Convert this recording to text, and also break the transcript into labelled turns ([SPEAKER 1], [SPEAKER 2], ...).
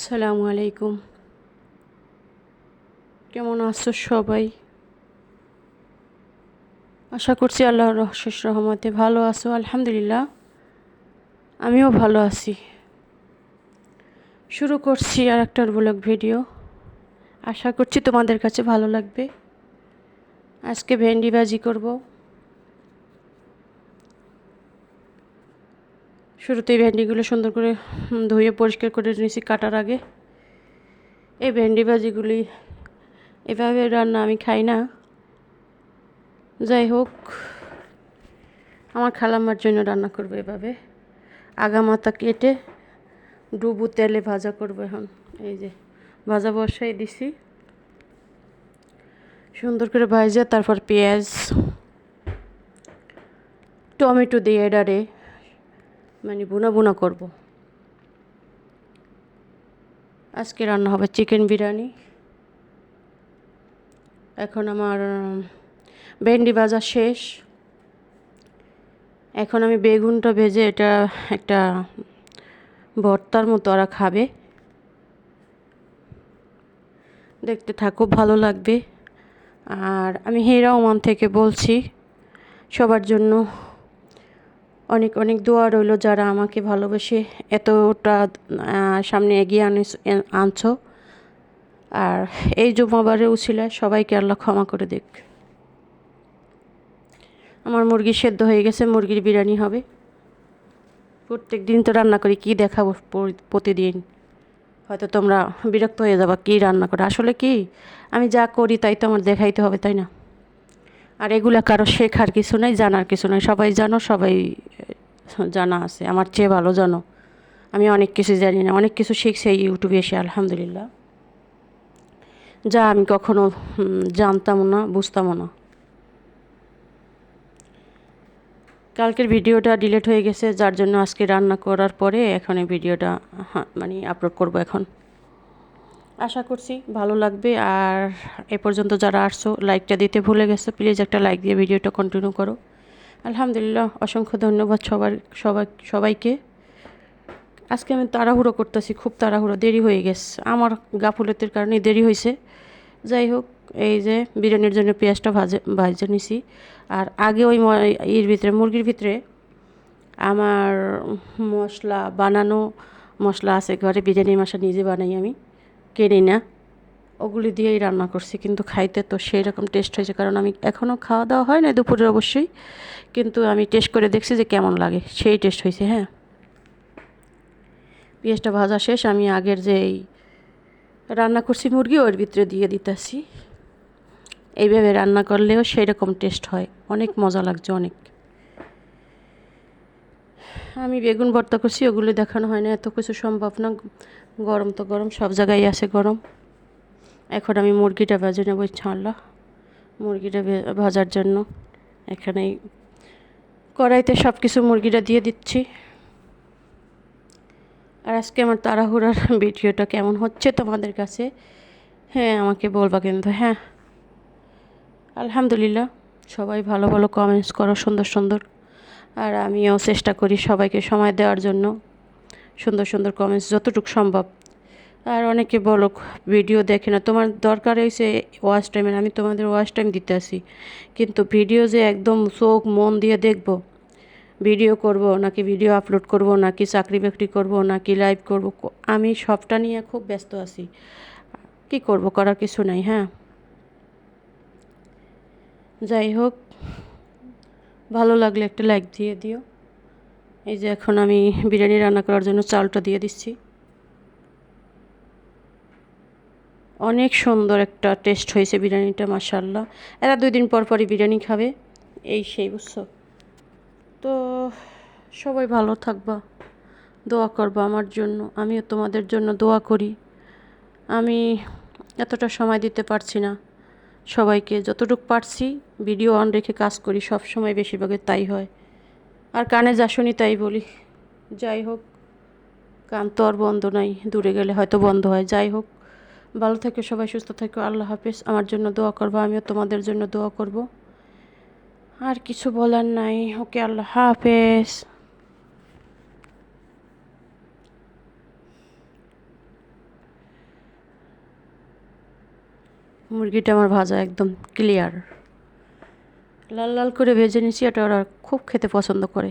[SPEAKER 1] আসসালামু আলাইকুম। কেমন আছো সবাই? আশা করছি আল্লাহর শেষ রহমতে ভালো আছো, আলহামদুলিল্লাহ। আমিও ভালো আছি। শুরু করছি আর একটা ব্লগ ভিডিও আশা করছি তোমাদের কাছে ভালো লাগবে। আজকে ভেন্ডি ভাজি করব। শুরুতেই ভেন্ডিগুলো সুন্দর করে ধুয়ে পরিষ্কার করে নিয়েছি কাটার আগে। এই ভেন্ডি ভাজিগুলি এভাবে রান্না আমি খাই না। যাই হোক, আমার খালাম্মার জন্য রান্না করব এভাবে। আগা মাথা কেটে ডুবু তেলে ভাজা করব এখন। এই যে, ভাজা বসাই দিছি। সুন্দর করে ভাজা, তারপর পেঁয়াজ, টমেটো দিয়ে এডারে মানে বুনা বুনা করব। আজকে রান্না হবে চিকেন বিরিয়ানি। এখন আমার ভেন্ডি ভাজা শেষ। এখন আমি বেগুনটা ভেজে এটা একটা ভর্তার মতো ওরা খাবে। দেখতে থাকো, ভালো লাগবে। আর আমি হেরা ওমান থেকে বলছি, সবার জন্য অনেক অনেক দোয়া রইল যারা আমাকে ভালোবেসে এতটা সামনে এগিয়ে আনিস আনছো। আর এই জুমাবারে উছিলায় সবাইকে আল্লাহ ক্ষমা করে দেখ আমার মুরগি সেদ্ধ হয়ে গেছে, মুরগির বিরিয়ানি হবে। প্রত্যেক দিন তো রান্না করি, কী দেখাবো প্রতিদিন? হয়তো তোমরা বিরক্ত হয়ে যাবা, কী রান্না করে? আসলে কি? আমি যা করি তাই তো আমার দেখাইতে হবে, তাই না? আর এগুলা কারও শেখার কিছু নাই জানার কিছু নাই। সবাই জানো সবাই জানা আছে। আমার চেয়ে ভালো জানো। আমি অনেক কিছু জানি না। অনেক কিছু শিখছি এই ইউটিউবে এসে আলহামদুলিল্লাহ। যা আমি কখনো হুম, জানতামও না বুঝতামও না। কালকের ভিডিওটা ডিলিট হয়ে গেছে যার জন্য আজকে রান্না করার পরে এখন এই ভিডিওটা মানে আপলোড করব এখন। আশা করছি ভালো লাগবে। আর এ পর্যন্ত যারা আসছো লাইকটা দিতে ভুলে গেছো প্লিজ একটা লাইক দিয়ে ভিডিওটা কন্টিনিউ করো। আলহামদুলিল্লাহ, অসংখ্য ধন্যবাদ সবার, সবাই, সবাইকে। আজকে আমি তাড়াহুড়ো করতেছি, খুব তাড়াহুড়ো, দেরি হয়ে গেছে। আমার গাফুলতির কারণে দেরি হয়েছে। যাই হোক, এই যে বিরিয়ানির জন্য পেঁয়াজটা ভাজে ভাজে নিছি। আর আগে ওই এর ভিতরে, মুরগির ভিতরে আমার মশলা বানানো মশলা আছে, ঘরে বিরিয়ানি মশলা নিজে বানাই আমি। কিনি না। ওগুলি দিয়েই রান্না করছি, কিন্তু খাইতে তো সেই রকম টেস্ট হয়েছে, কারণ আমি এখনও খাওয়া দাওয়া হয় না দুপুরে অবশ্যই, কিন্তু আমি টেস্ট করে দেখছি যে কেমন লাগে, সেই টেস্ট হয়েছে হ্যাঁ। পেঁয়াজটা ভাজা শেষ, আমি আগের যে এই রান্না করছি মুরগি, ওর ভিতরে দিয়ে দিতেছি। এইভাবে রান্না করলেও সেই রকম টেস্ট হয়, অনেক মজা লাগছে, অনেক। আমি বেগুন ভর্তা করছি, ওগুলো দেখানো হয় না, এত কিছু সম্ভব না। গরম তো গরম, সব জায়গায় আছে গরম। এখন আমি মুরগিটা ভেজে নেব ইনশাআল্লাহ। মুরগিটা ভাজার জন্য। এখানে কড়াইতে সব কিছু মুরগিটা দিয়ে দিচ্ছি। আর আজকে আমার তাড়াহুড়ার ভিডিওটা কেমন হচ্ছে তোমাদের কাছে? হ্যাঁ আমাকে বলবা কিন্তু হ্যাঁ। আলহামদুলিল্লাহ, সবাই ভালো ভালো কমেন্টস করো, সুন্দর সুন্দর। আর আমিও চেষ্টা করি সবাইকে সময় দেওয়ার জন্য। সুন্দর সুন্দর কমেন্টস যতটুকু সম্ভব। আর অনেকে বলো ভিডিও দেখে না। তোমার দরকার হয়েছে ওয়াচ টাইমের আমি তোমাদের ওয়াচ টাইম দিতে আসি কিন্তু ভিডিও যে একদম চোখ, মন দিয়ে দেখব ভিডিও করব, নাকি ভিডিও আপলোড করব, নাকি চাকরি বাকরি করব, নাকি লাইভ করব আমি সবটা নিয়ে খুব ব্যস্ত আছি। কি করব করার কিছু নাই হ্যাঁ? যাই হোক ভালো লাগলে একটা লাইক দিয়ে দিও। এই যে এখন আমি বিরিয়ানি রান্না করার জন্য চালটা দিয়ে দিচ্ছি। অনেক সুন্দর একটা টেস্ট হয়েছে বিরিয়ানিটা মাসাল্লাহ এরা দুই দিন পর পরই বিরিয়ানি খাবে। এই সেই, বুঝছ? তো সবাই ভালো থাকবা, দোয়া করবা আমার জন্য। আমিও তোমাদের জন্য দোয়া করি। আমি এতটা সময় দিতে পারছি না। সবাইকে যতটুকু পারছি, ভিডিও অন রেখে কাজ করি সব সময় বেশিরভাগই তাই হয়। আর কানে যা শুনি তাই বলি। যাই হোক, কান তো আর বন্ধ নাই, দূরে গেলে হয়তো বন্ধ হয়। যাই হোক, ভালো থেকো সবাই, সুস্থ থেকো, আল্লাহ হাফেজ। আমার জন্য দোয়া করব, আমিও তোমাদের জন্য দোয়া করব। আর কিছু বলার নাই। ওকে, আল্লাহ হাফেজ। মুরগিটা আমার ভাজা একদম ক্লিয়ার লাল লাল করে ভেজে নিচ্ছি এটা ওরা খুব খেতে পছন্দ করে।